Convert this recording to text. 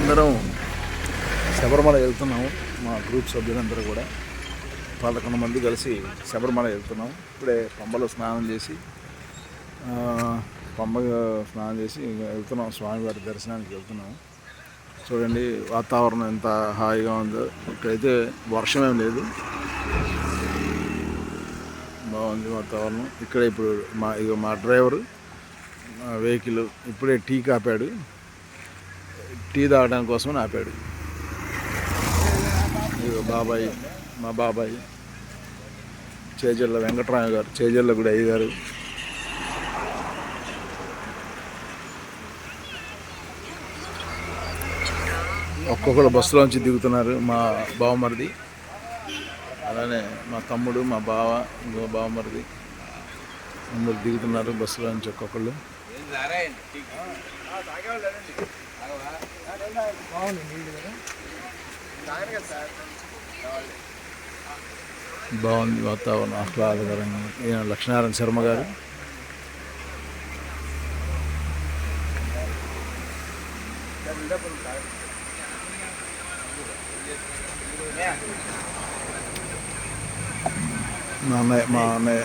అందరం శబరిమల వెళ్తున్నాము. మా గ్రూప్ సభ్యులందరూ కూడా పదకొండు మంది కలిసి శబరిమల వెళ్తున్నాం ఇప్పుడే పంబలో స్నానం చేసి పంబ స్నానం చేసి వెళ్తున్నాం. స్వామివారి దర్శనానికి వెళ్తున్నాం చూడండి వాతావరణం ఎంత హాయిగా ఉందో. ఇక్కడైతే వర్షం ఏం లేదు. బాగుంది వాతావరణం. ఇక్కడ ఇప్పుడు మా ఇక మా డ్రైవరు వెహికల్ ఇప్పుడే టీ కాపాడు. టీ తాగడానికి కోసం ఆపాడు. బాబాయ్ మా బాబాయ్ చేజల్ల వెంకటరామ గారు చేజల్ల కూడా అయ్యగారు ఒక్కొక్కరు బస్సులోంచి దిగుతున్నారు మా బావమరిది. అలానే మా తమ్ముడు మా బావ ఇంకో బావమరిది. అందరు దిగుతున్నారు బస్సులో నుంచి ఒక్కొక్కళ్ళు. బాగుంది వాతావరణం ఆహ్లాదకరంగా. ఈయన లక్ష్మీనారాయణ శర్మ గారు. మా అన్నయ్య మా అన్నయ్య.